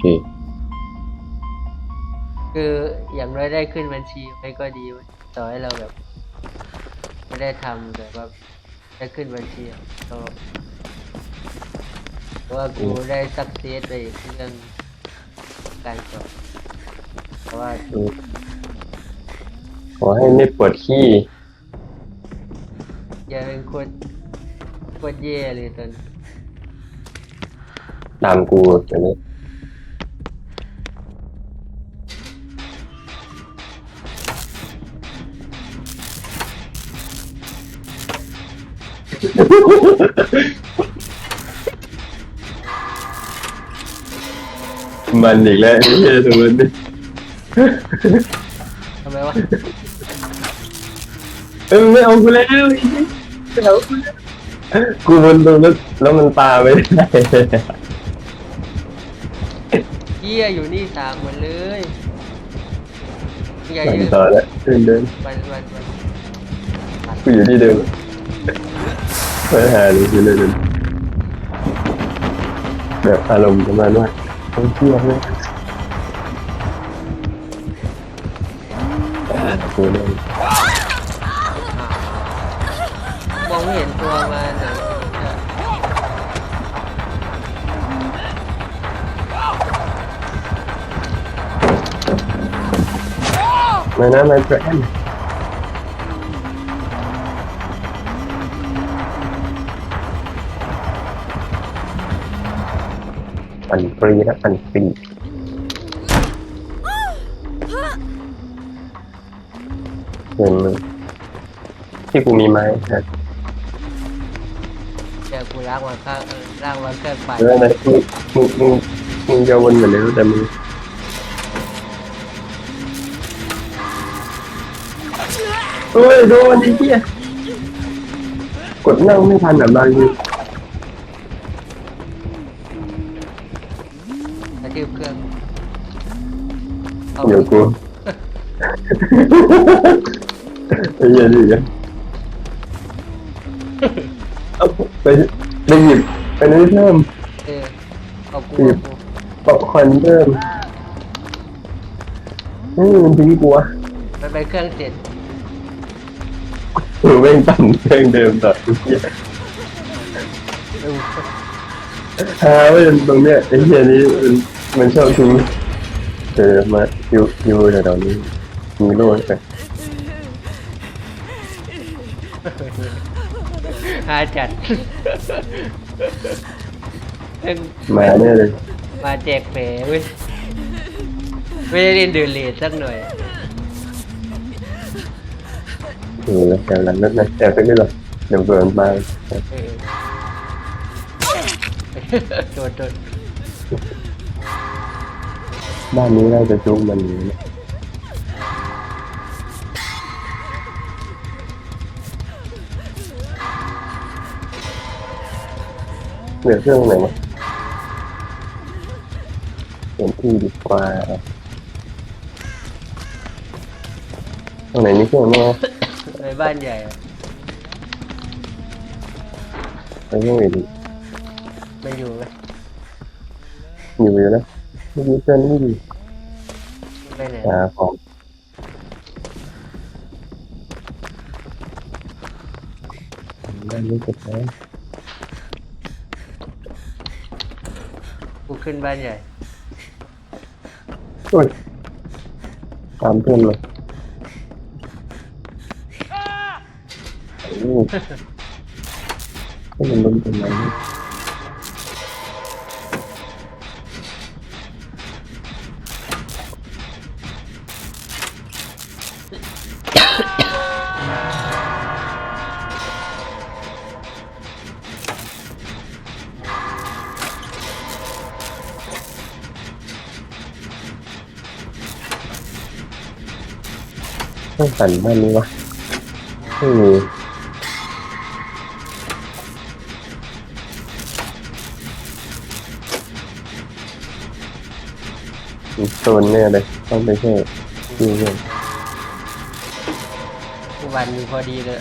เค คืออย่างน้อยได้ขึ้นบัญชีไปก็ดีเว้ยต่อให้เราแบบ ไม่ได้ทำแต่ว่าได้ขึ้นบัญชีอะก็เพราะว่ากูได้สักเซสไปอีกเรื่องการสอบเพราะว่าอืมขอให้ไม่ปวดขี้ อย่าเป็นคนโคตรแย่เลยตอนนี้ตามกูเดี๋ยวนี้ มันอีกแล้วไอ้เหี้ยตัวมันนี่ทำไมวะเออไม่เอากูแล้วไอ้เหี้ยไม่เอากูแล้วกูบนตรงนั้นแล้วมันตาไม่ได้เยี่ยอยู่นี่สามหมดเลยอย่ามันยืดต่อแล้วเดินเดินวันวันวัน กูอยู่ที่เดิม ไปหาเลยอยู่เลยเดินแบบอารมณ์ประมาณว่าต้องเที่ยวเลยกูเดินมองไม่เห็นตัวมันอะไม่นะไม่แฟน ปั่นฟรีนะปั่นฟรีเห็นมึงที่กูมีไม้นะเดี๋ยวกูล้างวันข้างเออล้างวันเครื่องปั่นเออนะมึงมึงมึงมึงจะวนเหมือนเดิมแต่มึงเฮ้ยโดนไอ้เหี้ยกดนั่งไม่ทันอะบางที ดี๋ยวกูไอ้เหี้ยนี่กันเอาไปไปหยิบไปนี่เพิ่ม เออเอากูหยิบเอากูป๊อปคอร์นเพิ่มนี่มันทิ้งกูอะมันไปเครื่องเสร็จเออแม่งตั้งเครื่องเดิมต่อไอ้เหี้ยเออ หาไว้ตรงเนี้ยไอ้เหี้ยนี้มันมันชอบทิ้งเออมาอยู่อยู่แถวๆนี้มีโล่ไปหาจัดเอ็งมาแน่เลยมาแจกแผลเว้ยไม่ได้เล่นเดือดเลดสักหน่อย เออแต่หลังนั้นนะแต่ไปไม่หรอกเดี๋ยวเกินมา เออ โดนโดน บ้านนี้น่าจะจุกมันอยู่นะเหลือเครื่องไหนวะเปลี่ยนที่ดีกว่าตรงไหนมีเครื่องไหมวะในบ้านใหญ่อะไปเครื่องอื่นดิไม่อยู่ไหมอยู่อยู่นะ ไม่มีเพื่อนไม่ดีไปไหนหาของได้ไม่เก็บแล้วกูขึ้นบ้านใหญ่โอ้ยตามเพื่อนเลยโอ้ก็มันล้มเป็นไรเนี่ ต้องสั่นบ้านนี้วะไม่มีมีโซนแน่เลยต้องไปแค่ที่เพื่อนกูวันอยู่พอดีเลย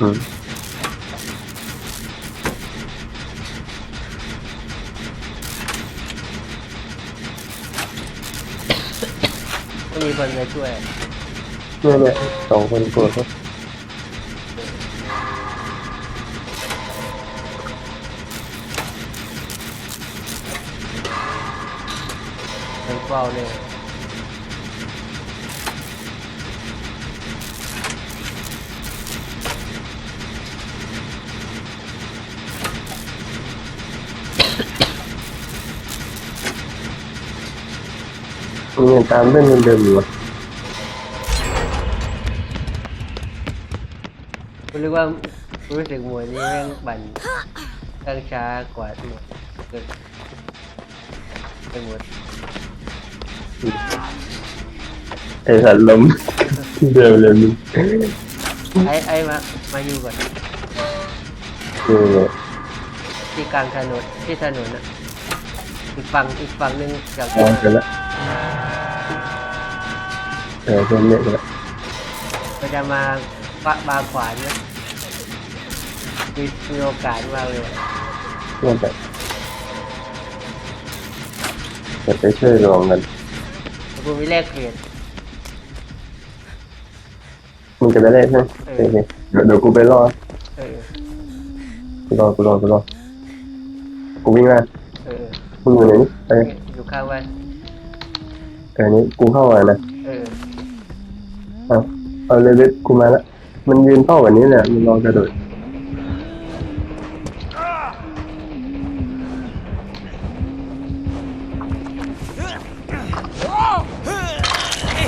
อืม มีคนไปช่วยเนี่ยเนี่ยสองคนกลัวเขาไปเฝ้าเลย เนี่ยตามเรื่องเดิมๆอยู่วะรู้สึกว่ารู้สึกหมวดนี้แม่งบันตั้งช้ากว่าหมวดเกิดเป็นหมวดไอสัตว์ลมเดิมเลยมึงไอ้ไอ้มามาอยู่ก่อนเนี่ยที่กลางถนนที่ถนนอะอีกฝั่งอีกฝั่งหนึงจาก มองกันละ เออเป็นเนี่ยกันละก็จะมาปะบาขวานนะมีมีโอกาสมากเลยว่ะว่าแบบจะไปช่วยลองกันแต่กูมีแลกเปลี่ยนมึงจะไปเล่นใช่ไหมเอโออเคเดี๋ยวเดี๋ยวกูไปรอเออกูรอกูรอกูรอกูวิ่งมาเออมึงอยู่ไหนนี่เอออยู่ข้างวันเออนี้กูเข้ามานะ เออเอาเอาเลยเว็บกูมาละมันยืนเท่ากันนี้แหละมันรอกระโดด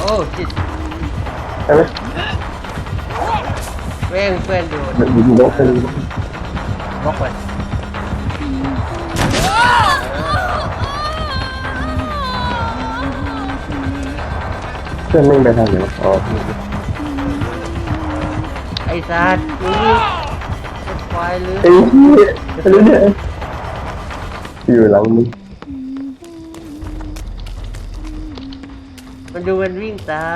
โอ้จิตใช่ไหมแม่งเพื่อนโดนมันยิงนกเป็นบล็อกไป เพื่อนไม่งไปทางไหนวะอ๋อไอ้สัตว์มึงจะควายหรือไอ้เหี้ยอะไรเนี่ยอยู่หลังมึงมันดูมันวิ่งตา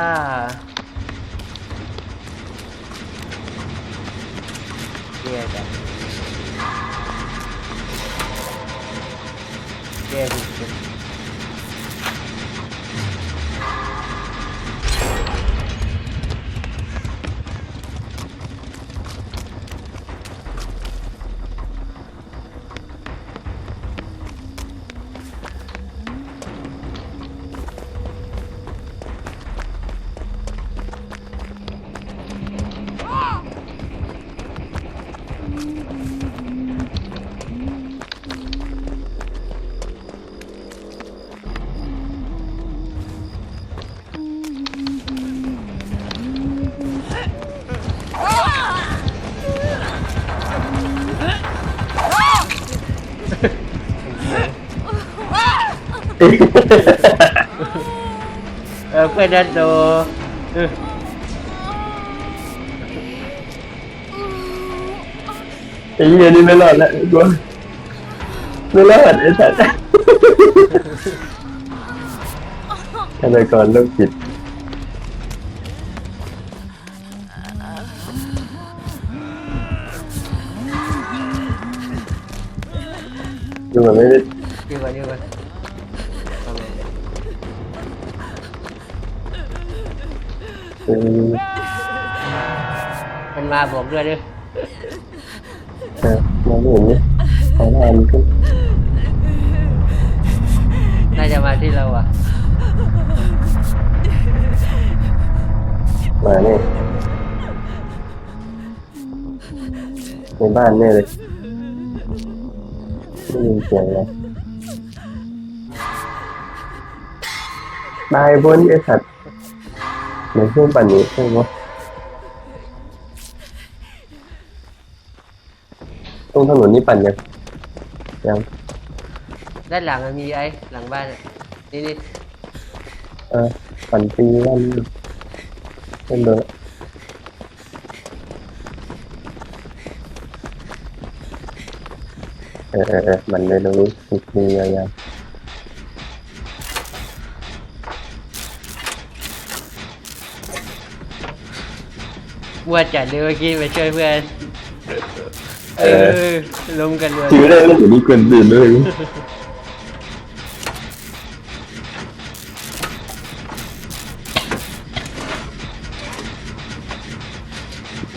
เกียจังเกียสุด เออเพื่อนดันโดเออไอ้เหี้ยนี่ไม่รอดแล้วกูไม่รอดไอ้สัตว์ฆาตกรโรคจิตดูมือนไม่ได้ ดีกว่าดีกว่า เออมันมาบอกด้วยดิเออมองไม่เห็นนี่ขอหน้ามันขึ้นน่าจะมาที่เราอะ มาเนี่ยในบ้านเนี่ยเลยไม่ยินเสียงเลยตายบนไอ้สัตว์ ในช่วงปั่นนี้ใช่ไหมตรงถนนนี่ปั่นยังยังด้านหลังมันมีไอ้หลังบ้านอะนี่นี่เออปั่นปีวันเล่นเบอร์เออเออเออมันเลยตรงนี้มีปียาว ว่าจัดเลยเมื่อกี้ไปช่วยเพื่อน เออล้มกันเลยชีวิได้เล่อยนี่เกินดื่มเลย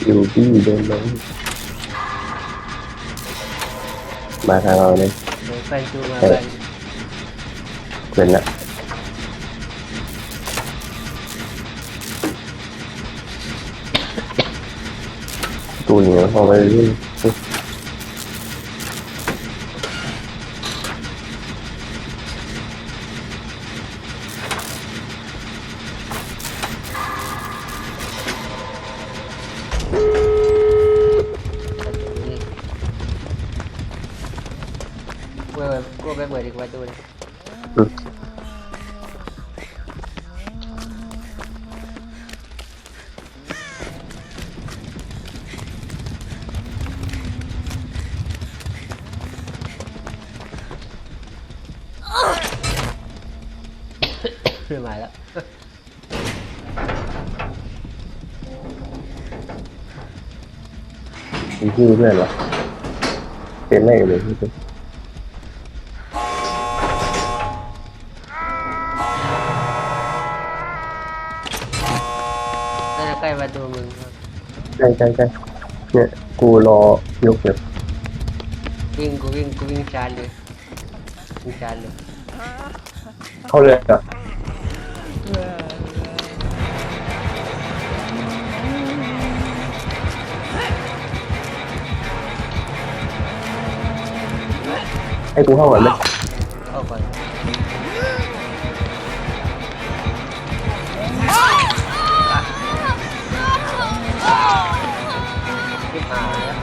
อยู่ที่เดินลยมาทางเราเลยเดินไปดูมาไปเป็นละ 过年放 nhựa. มีชื่อเพื่อนเหรอเป็นแรกเลยที่เป็นน่าจะใกล้ประตูมึงครับใช่ใช่ใช่เนี่ยกูรอยกแบบวิ่งกูวิ่งกูวิ่งชาร์จเลยวิ่งชาร์จเลยเข้าเลยอะ ให้กูเข้าก่อนไหมเข้าก่อนขึ้นมาแล้ว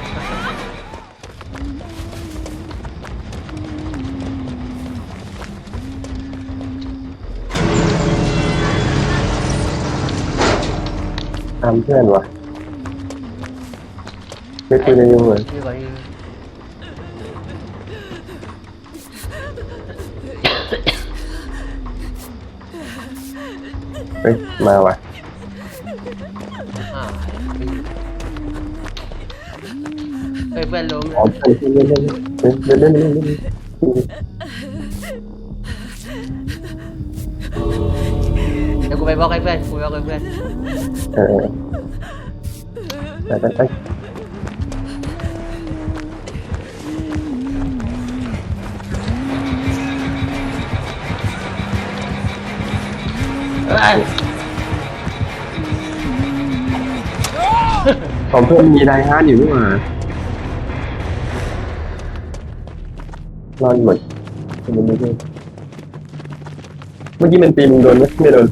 ตามเพื่อนวะไม่คุยกันยุ่งเลยนี่ก่ เฮ้ยมาว่ะเฮ้ยเพื่อนล้มเล่เล่เพื่นนล่นเล่เดี๋ยวกูไปบอกให้เพื่อนกูบอกให้เพื่อนเออไปไปไป ของเพื่อนมีไดฮาร์ดอยู่นี่หว่ารอดหมดมันไม่ได้เมื่อกี้มันปีมึงโดนไหมไม่โดน